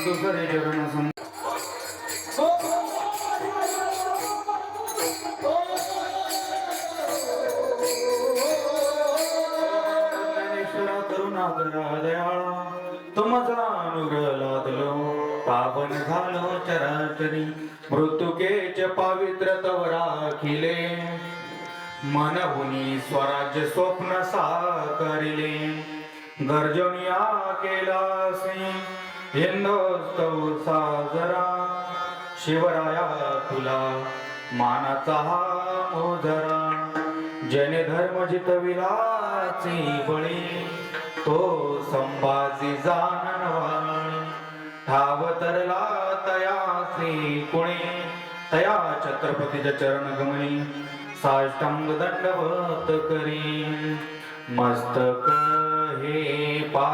असं. ज्ञानेश्वरा करुणाकरा तुमचा अनुग्रह लादलो पावन झालो चराचरी. मृत्युकेच पावित्र तव राखिले मनहुनी स्वराज्य स्वप्न साकारिले. गर्जनिया केलासी हिंदोस्तव साजरा शिवराया तुला मानाचा हा मोजरा. जने धर्म जितविलाची बळी तो संभाजी जाननवाणी ठाव तरला तयासी कुणी तया छत्रपतीच्या चरण गमनी. साष्टांग दंडवत करी मस्तक हे पा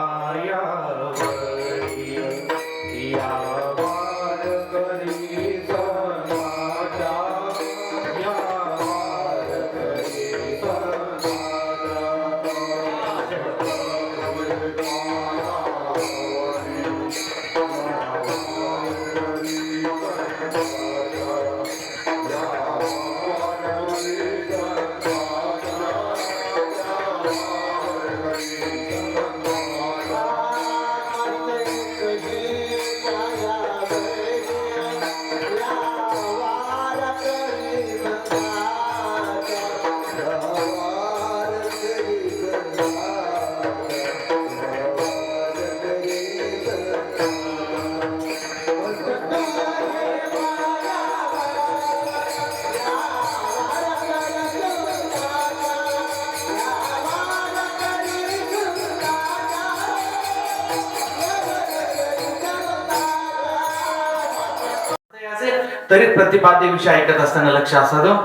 तरी प्रतिपाद्याविषयी ऐकत असताना लक्ष असावं.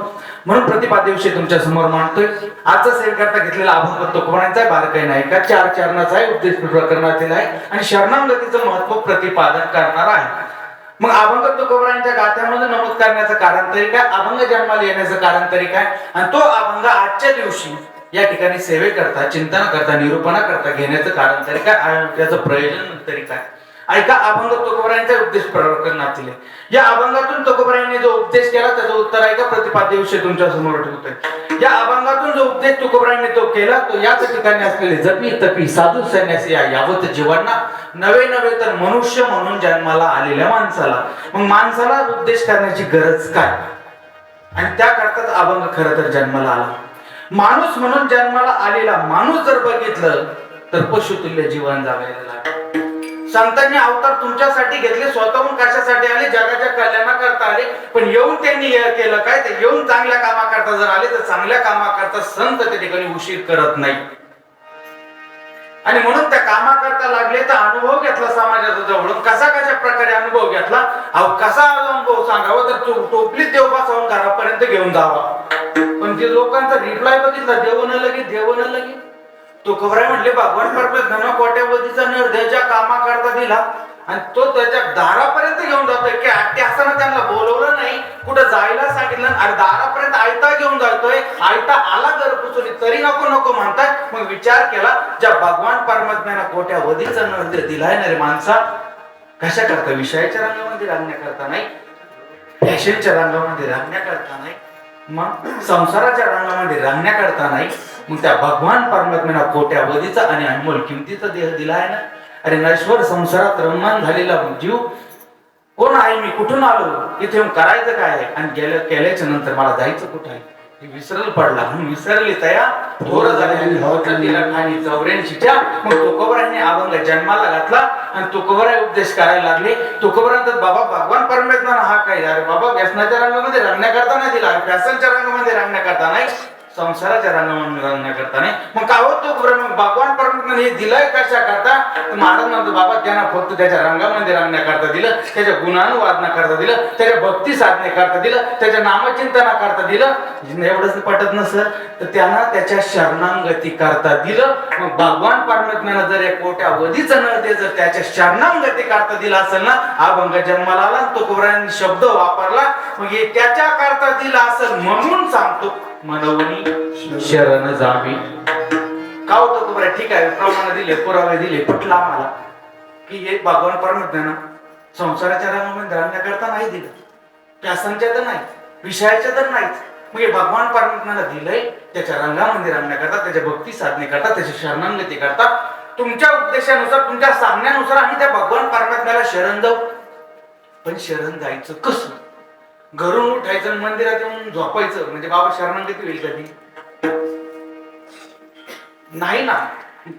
म्हणून प्रतिपाद्याविषयी तुमच्यासमोर मांडतोय. आजचा सेल करता घेतलेला अभंग तुकोबारांचा आहे बारकाई नाही का? चार चरणाचा आहे उपदेश प्रकरणातील आहे आणि शरणांगतीचं महत्त्व प्रतिपादन करणार आहे. मग अभंग तुकोबरांच्या गाथ्यामध्ये नमूद करण्याचं कारण तरी काय? अभंग जन्माला येण्याचं कारण तरी काय? आणि तो अभंग आजच्या दिवशी या ठिकाणी सेवे करता चिंतन करता निरूपणा करता घेण्याचं कारण तरी काय? त्याचं प्रयोजन तरी काय? ऐका अभंग तुकोबरायांचा उपदेश प्रकरणातील दिले या अभंगातून तुकोबरायांनी जो उपदेश केला त्याचं उत्तर ऐका प्रतिपाद्याविषयी तुमच्यासमोर ठेवतोय. या अभंगातून जो उपदेश तुकोबरायांनी तो केला तो याच ठिकाणी असलेले जपी तपी साधू संन्यासी या यावत जीवांना नवे नवे तर मनुष्य म्हणून जन्माला आलेल्या माणसाला. मग माणसाला उपदेश करण्याची गरज काय? आणि त्याकरताच अभंग खरं तर जन्माला आला. माणूस म्हणून जन्माला आलेला माणूस जर बघितलं तर पशुतुल्य जीवन जगायला लागलं. संतांनी अवतार तुमच्यासाठी घेतले स्वतःहून कशासाठी आले? जगाच्या कल्याणाकरता आले. पण येऊन त्यांनी केलं काय? ते येऊन चांगल्या कामाकरता जर आले तर चांगल्या कामाकरता संत त्या ठिकाणी उशीर करत नाही. आणि म्हणून त्या कामाकरता लागले तर अनुभव घेतला समाजाचा जवळून. कसा कशा प्रकारे अनुभव घेतला? अहो कसा अनुभव सांगावा? तर टोपलीत देव बसवून घरापर्यंत घेऊन जावा. पण ते लोकांचा रिप्लाय बघितला देव न लगे देव तुकोबराय म्हटले भगवान परमेश्वर धन कोट्यावधीचा निर्दयच्या कामाकरता दिला. आणि तो त्याच्या दारापर्यंत घेऊन जातोय. की आत्या त्यांना बोलवलं नाही कुठं जायला सांगितलं अरे दारापर्यंत आयता घेऊन जातोय. आयता आला घर पुचवली तरी नको नको म्हणतात मग विचार केला ज्या भगवान परमात्म्याला कोट्यावधीचा निर्दय दिलाय ना रे माणसा कशा करता विषयाच्या रंगामध्ये रांगण्याकरता नाही. फॅशनच्या रंगामध्ये रांगण्याकरता नाही. मग संसाराच्या रंगामध्ये रांगण्याकरता नाही. मग त्या भगवान परमात्म्याला कोट्यावधीचा आणि अनमोल किमतीचा देह दिला आहे ना? अरे नश्वर संसारात रममान झालेला जीव कोण आहे? मी कुठून आलो? इथे येऊन करायचं काय आहे? आणि गेल्या केल्याच्यानंतर मला जायचं कुठं आहे? हे विसरल पडला. म्हणून विसरली तया. थोर तिला खाणी चौऱ्याऐंशीच्या मग तुकोबराने अभंग जन्माला घातला आणि तुकोबरा उपदेश करायला लागले. तुकोबरांत बाबा भगवान परमेश्वर हा काय अरे बाबा व्यसनाच्या रंगामध्ये रंगण्याकरता नाही दिला फॅशनच्या रंगामध्ये रंगण्याकरता नाही. संसाराच्या रंगामध्ये रंगण्याकरता मग का होतो भगवान परमात्मा हे दिलंय कशा करता महाराज म्हणतो बाबा त्यांना फक्त त्याच्या रंगामध्ये रंगण्याकरता दिलं त्याच्या गुणानुवादना करता दिलं त्याच्या भक्ती साधण्याकरता दिलं त्याच्या नामचिंतनाकरता दिलं. एवढंच पटत नसलं तर त्यांना त्याच्या शरणांगती करता दिलं. मग भगवान परमात्म्यानं जर या कोट्यावधीचं न ते जर त्याच्या शरणांगती करता दिला असेल ना अभंग जन्माला आला तो कुबराने शब्द वापरला मग हे त्याच्या करता दिला असेल म्हणून सांगतो. मनवणी शरण जावी. का होतं कुबरा ठीक आहे प्रमाण दिले पुरावे दिले पटला आम्हाला. की हे भगवान परमेश्वरानं संसाराच्या रंगामध्ये राहण्याकरता नाही दिलं. प्यासांच्या तर नाही विषयाच्या तर नाहीच मग हे भगवान परमेश्वरानं दिलंय त्याच्या रंगामध्ये राहण्याकरता त्याच्या भक्ती साधण्याकरता त्याची शरणांगती करता. तुमच्या उपदेशानुसार तुमच्या सांगण्यानुसार आम्ही त्या भगवान परमात्म्याला शरण जाऊ. पण शरण जायचं कसं? घरून उठायचं आणि मंदिरात येऊन झोपायचं. म्हणजे बाबा शरणागती होईल कधी? नाही ना.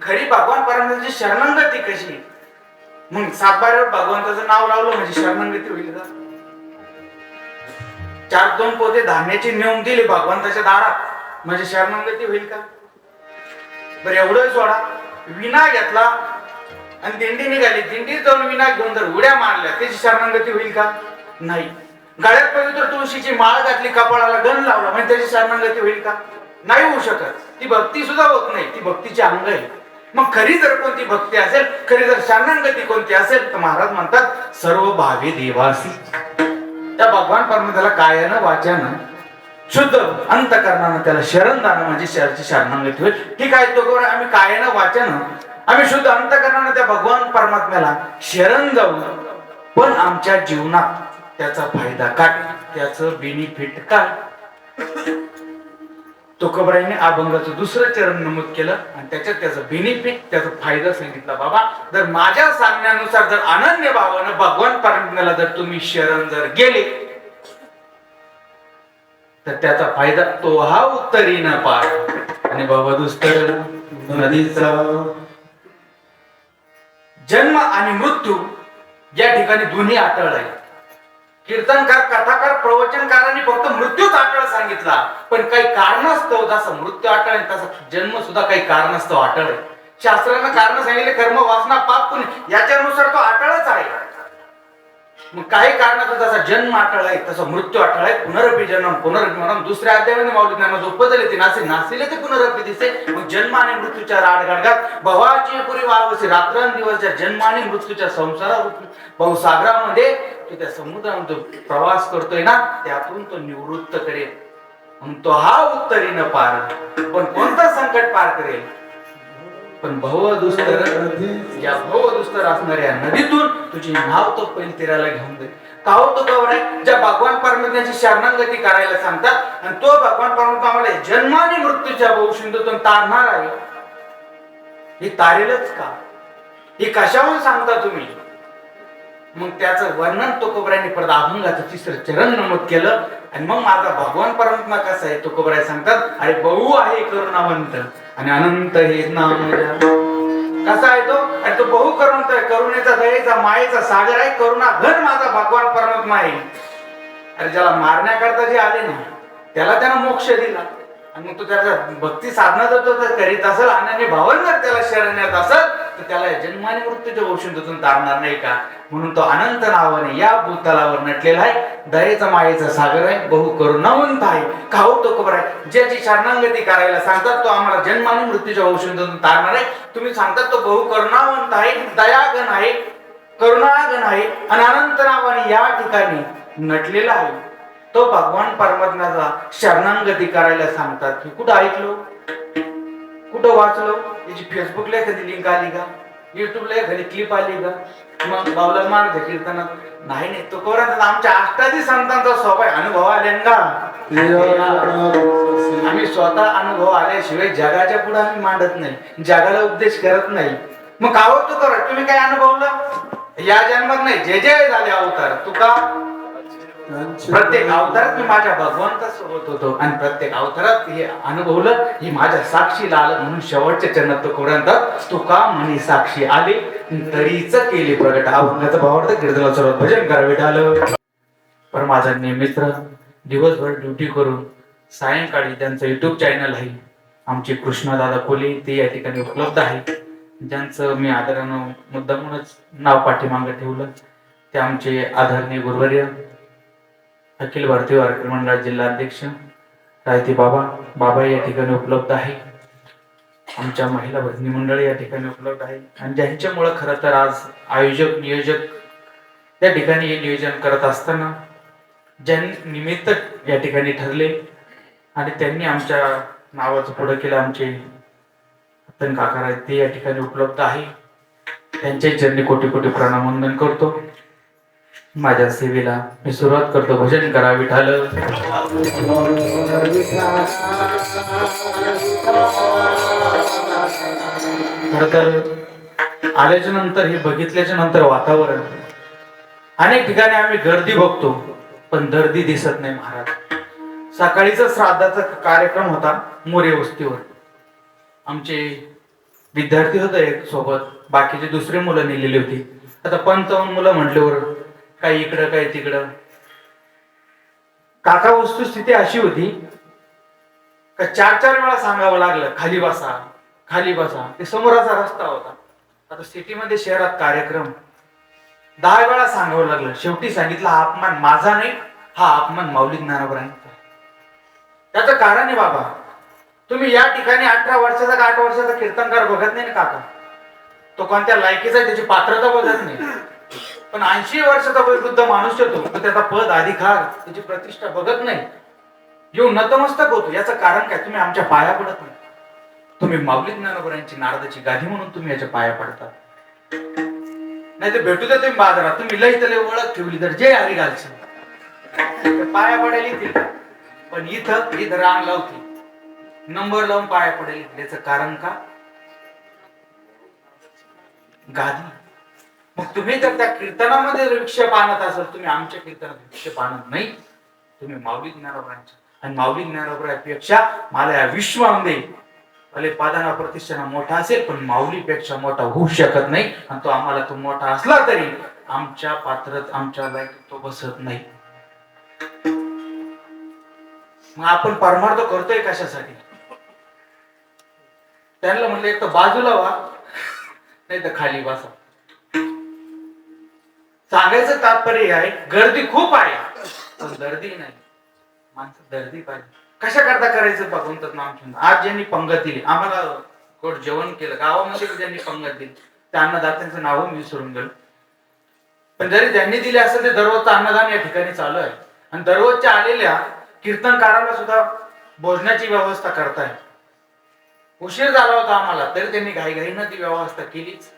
खरी भगवान परमात्म्याची शरणांगती कशी? मग सातबाऱ्यावर भगवंताचं नाव लावलं म्हणजे शरणांगती होईल का? चार दोन पोते धान्याचे नेऊन दिले भगवंताच्या दारात. म्हणजे शरणांगती होईल का? बरं एवढं सोडा. विना घेतला आणि दिंडी निघाली. दिंडी जाऊन विना घेऊन जर उड्या मारल्या त्याची शरणांगती होईल का? नाही. गळ्यात पवित्र तुळशीची माळ घातली कपाळाला गण लावला. म्हणजे त्याची शरणांगती होईल का? नाही होऊ शकत. ती भक्ती सुद्धा होत नाही. ती भक्तीची अंग आहे मग खरी जर कोणती भक्ती असेल खरी जर शरणांगती कोणती असेल तर महाराज म्हणतात सर्व भावे देवासी. त्या भगवान परमेश्वराला कायानं वाच्यानं शुद्ध अंतकरणानं त्याला शरण जाणं म्हणजे शरची शरणांगती होईल. ठीक आहे तो करून आम्ही कायानं वाच्यानं आम्ही शुद्ध अंतकरणानं त्या भगवान परमात्म्याला शरण जाऊ. पण आमच्या जीवनात त्याचा फायदा काय त्याचं बेनिफिट काय तुकोबराईने अभंगाचं दुसरं चरण नमूद केलं आणि त्याच्यात त्याचं बेनिफिट त्याचा फायदा सांगितला. बाबा जर माझ्या सांगण्यानुसार जर अनन्य भावानं भगवान परमात्म्याला जर तुम्ही शरण जर गेले तर त्याचा फायदा तो हा उत्तरी न पार. आणि बाबा दुस्तर नदीचा जन्म आणि मृत्यू या ठिकाणी दोन्ही अटळ आहे. कीर्तनकार कथाकार प्रवचनकारांनी फक्त मृत्यूच अटळ सांगितला. पण काही कारणस्तव जसं मृत्यू अटळ आहे तसा जन्म सुद्धा काही कारणास्तव अटळ आहे. शास्त्रानं कारण सांगितले कर्म वासना पाप पुण्य याच्यानुसार तो अटळच आहे. मग काही कारणातून जसा जन्म अटळ आहे तसा मृत्यू अटळ आहे पुनरपी जन्म पुनरपी दुसऱ्या अध्यायाने माऊली ज्ञानात उपदले ते नासे नासिले ते पुनरपी दिसे मग जन्म आणि मृत्यूच्या राडगाडगात भवाची पुरी वावसी रात्रंदिवसच्या जन्म आणि मृत्यूच्या संसारा बहुसागरामध्ये तो त्या समुद्रामध्ये प्रवास करतोय ना त्यातून तो निवृत्त करेल. म्हणून तो हा उत्तरीनं पार पण कोणतं संकट पार करेल? पण भव दुस्तर या भव दुस्तर असणाऱ्या नदीतून तुझी नाव तो पहिले तीराला घेऊन दे. काहो तो कवर आहे ज्या भगवान परमेश्वराची शरणागती करायला सांगतात आणि तो भगवान परमेश्वर आम्हाला जन्म आणि मृत्यूच्या बहुशिंदूतून तारणार आहे. हे तारेलच का? हे कशाहून सांगता तुम्ही? मग त्याचं वर्णन तुकोबराने परत अभंगाचं तिसरं चरण नमूद केलं. आणि मग माझा भगवान परमात्मा कसा आहे तुकोबराय सांगतात अरे बहु आहे करुणावंत आणि अनंत हे नाम कसा आहे तो? आणि तो बहु करुणत आहे करुणेचा दयेचा मायेचा सागर आहे करुणा घन माझा भगवान परमात्मा आहे. अरे ज्याला मारण्याकरता जे आले ना त्याला त्यानं मोक्ष दिला. आणि मग तो त्याचा भक्ती साधना जर तो करीत असेल आणि भावन जर त्याला शरण्यात असेल तर त्याला जन्म आणि मृत्यूच्या औषधातून तारणार नाही का? म्हणून तो अनंत नावाने या भूतलावर नटलेला आहे. दयेचा मायेचा सागर आहे. बहु करुणावंत आहे. खाऊ तो खबर आहे. ज्याची शरणांगती करायला सांगतात तो आम्हाला जन्म आणि मृत्यूच्या औषधातून तारणार आहे. तुम्ही सांगतात तो बहु करुणावंत आहे दयागण आहे करुणागण आहे आणि अनंत नावाने या ठिकाणी नटलेला आहे. तो भगवान परमात्म्याचा शरणांगती करायला सांगतात. की कुठं ऐकलो? कुठं वाचलो? याची फेसबुकला एखादी लिंक आली का? युट्यूबला एखादी क्लिप आली का? मग बाबला मारत कीर्तनात नाही नाही तो कोणाचा आमच्या अष्टादी संतांचा स्वभाव अनुभव आले का आम्ही स्वतः अनुभव आल्याशिवाय जगाच्या पुढे आम्ही मांडत नाही जगाला उपदेश करत नाही. मग कावत हो तू कर तुम्ही काय अनुभवलं? या जन्मात नाही जे जे झाले अवतार तुका प्रत्येक अवतारात मी माझ्या भगवंता सोबत होतो आणि प्रत्येक अवतारात हे अनुभवलं ही माझ्या साक्षीला आलं म्हणून शेवटच्या चरणात तो कोणतात तुका म्हणी साक्षी आली. तरीच केली प्रगट. अभंगाचा भावार्थ कीर्तनाला सर्वात भजन करावे आलं पण माझा मित्र दिवसभर ड्युटी करून सायंकाळी त्यांचं युट्यूब चॅनल आहे. आमचे कृष्णदादा कोले ते या ठिकाणी उपलब्ध आहे. ज्यांचं मी आदरानं मुद्दामूनच नाव पाठीमागं ठेवलं ते आमचे आदरणीय गुरुवर्य अखिल भारतीय वारकरी मंडळ जिल्हा अध्यक्ष रायती बाबा बाबा या ठिकाणी उपलब्ध आहे. आमच्या महिला भजनी मंडळ या ठिकाणी उपलब्ध आहे. आणि ज्यांच्यामुळं खरं तर आज आयोजक नियोजक त्या ठिकाणी हे नियोजन करत असताना ज्यां निमित्त या ठिकाणी ठरले आणि त्यांनी आमच्या नावाचं पुढं केलं आमचे रतन काका आहेत ते या ठिकाणी उपलब्ध आहे. त्यांच्या जर्नी कोटी कोटी प्रणाम वंदन करतो. माझ्या सेवेला मी सुरुवात करतो. भजन करा विठाल. खर तर आल्याच्यानंतर हे बघितल्याच्या नंतर वातावरण अनेक ठिकाणी आम्ही गर्दी बघतो पण दर्दी दिसत नाही महाराज. सकाळीचा श्राद्धाचा कार्यक्रम होता मोरे वस्तीवर. आमचे विद्यार्थी होते एक सोबत बाकीचे दुसरे मुलं नेलेली होती. आता पंचावन्न मुलं म्हटल्यावर काही इकडं काही तिकडं. काका वस्तुस्थिती अशी होती का चार चार वेळा सांगावं लागलं खाली बसा खाली बसा. ते समोराचा रस्ता होता. आता सिटीमध्ये शहरात कार्यक्रम. दहा वेळा सांगावं लागलं. शेवटी सांगितलं हा अपमान माझा नाही हा अपमान माऊली ज्ञानाबरांचा त्याचं कारण आहे बाबा तुम्ही या ठिकाणी अठरा वर्षाचा का आठ वर्षाचा कीर्तनकार बघत नाही ना काका? तो कोणत्या लायकीचा आहे त्याची पात्रता बघत नाही. पण ऐंशी वर्षाचा वयोवृद्ध माणूस येतो तो त्याचा पद अधिकार त्याची प्रतिष्ठा बघत नाही. येऊन नतमस्तक होतो. याचं कारण काय? तुम्ही आमच्या पाया पडत नाही. तुम्ही माऊली ज्ञानोबरांची नारदाची गादी म्हणून तुम्ही याच्या पाया पडता. नाही तर भेटू द्या तुम्ही बाजारात. तुम्ही लई तले ओळख ठेवली तर जे हरी घालशील पाया पडायला येतील पण इथं इथं रांग लावते. नंबर लावून पाया पडेल याचं कारण का? गादी. मग तुम्ही जर त्या कीर्तनामध्ये जर विक्षेप आणत असाल तुम्ही आमच्या कीर्तनात विक्षेप आणत नाही. तुम्ही माऊली ज्ञानोबरांच्या आणि माऊली ज्ञानोबरापेक्षा मला या विश्वामध्ये भले पादाना प्रतिष्ठाना मोठा असेल पण माऊलीपेक्षा मोठा होऊ शकत नाही. आणि तो आम्हाला तो मोठा असला तरी आमच्या पात्रात आमच्या लायक तो बसत नाही. मग आपण परमार्थ करतोय कशासाठी? त्यांना म्हणलं एक तर बाजूला वा नाही तर खाली बसा. सांगायचं तात्पर्य आहे गर्दी खूप आहे. पण गर्दी नाही. माणसं गर्दी पाहिजे. कशा करता करायचं भगवंतच नाम आज ज्यांनी पंगत दिली आम्हाला कोण जेवण केलं गावामध्ये ज्यांनी पंगत दिली त्या अन्नदात्यांचं नाव मी विसरून गेलो. पण जरी त्यांनी दिले असेल ते दररोजचं अन्नदान या ठिकाणी चालू आहे. आणि दररोजच्या आलेल्या कीर्तनकाराला सुद्धा भोजनाची व्यवस्था करताय. उशीर झाला होता आम्हाला तरी त्यांनी घाईघाईनं ती व्यवस्था केलीच.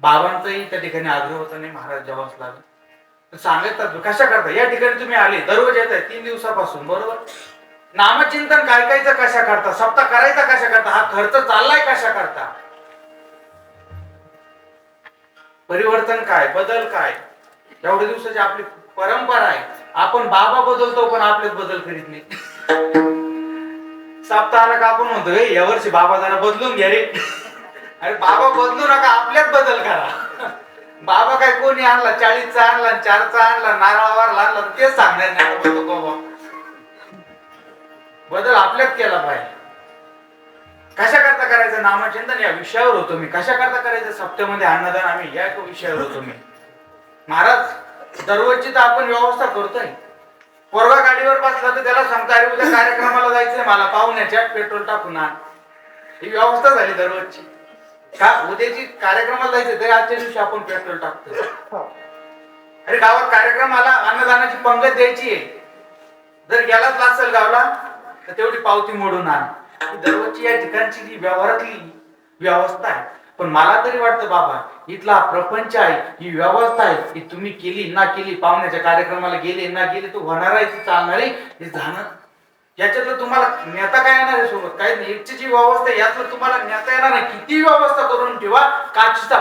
बाबांचाही त्या ठिकाणी आग्रह होता नाही महाराज जेवाच लागला. तर सांगतात कशा करता? या ठिकाणी तुम्ही आले दररोज येत आहे तीन दिवसापासून. बरोबर. नामचिंतन काय कायचं कशा करता? सप्ताह करायचा कशा करता? हा खर्च चाललाय कशा करता? परिवर्तन काय? बदल काय? एवढे दिवसाची आपली परंपरा आहे. आपण बाबा बदलतो पण आपलेच बदल करीत नाही. सप्ताहाला का आपण म्हणतो हे यावर्षी बाबा जरा बदलून घ्या रे. अरे बाबा बदलू नका आपल्यात बदल करा. बाबा काय कोणी आणला चाळीसचा आणला चारचा आणला नारळावर आणला तेच सांगणार नाही बाबा. बदल आपल्यात केला पाहिजे. कशा करता करायचं नामचिंतन? या विषयावर होतो मी. कशा करता करायचं? सप्तमध्ये अन्नदान आम्ही या विषयावर होतो मी. महाराज दररोजची तर आपण व्यवस्था करतोय. पोरगा गाडीवर बसला तर त्याला सांगता अरे उद्या कार्यक्रमाला जायचंय मला पाहुण्याच्या पेट्रोल टाकून आण. ही व्यवस्था झाली दररोजची का? उद्याची कार्यक्रमाला जायचंय तरी आजच्या दिवशी आपण पेट्रोल टाकतो अरे गावात कार्यक्रमाला अन्नदानाची पंगत द्यायची आहे जर गेलाच असेल गावला तर तेवढी पावती मोडून आण. ही दररोजची या ठिकाणची जी व्यवहारातली व्यवस्था आहे पण मला तरी वाटतं बाबा इथला हा प्रपंच आहे ही व्यवस्था आहे ही तुम्ही केली ना केली पाहुण्याच्या कार्यक्रमाला गेले ना गेले तो होणार आहे चालणार आहे हे जाणं याच्यातलं तुम्हाला नेता काय येणार आहे सोबत? काही नेटची जी व्यवस्था यातलं तुम्हाला नेता येणार नाही किती व्यवस्था करून ठेवा? काचीचा